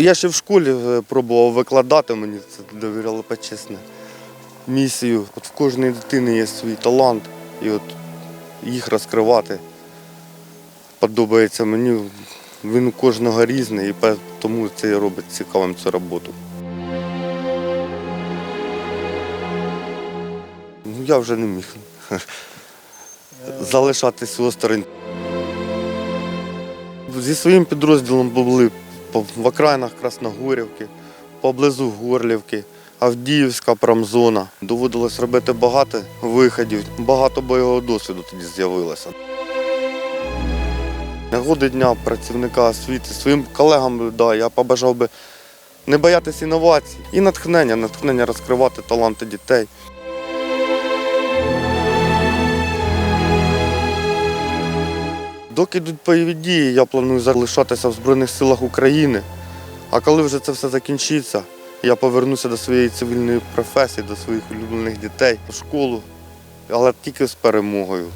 Я ще в школі е, пробував викладати, мені це довіряли почесне місію. От в кожної дитини є свій талант, і от їх розкривати подобається мені. Він у кожного різний, і тому це робить цікавим цю роботу. Ну, я вже не міг залишатись осторонь. Зі своїм підрозділом були в окраїнах Красногорівки, поблизу Горлівки, Авдіївська промзона. Доводилось робити багато виходів, багато бойового досвіду тоді з'явилося. Нагоди дня працівника освіти своїм колегам да, я побажав би не боятися інновацій і натхнення, натхнення розкривати таланти дітей. Доки йдуть бойові дії, я планую залишатися в Збройних силах України. А коли вже це все закінчиться, я повернуся до своєї цивільної професії, до своїх улюблених дітей, в школу, але тільки з перемогою.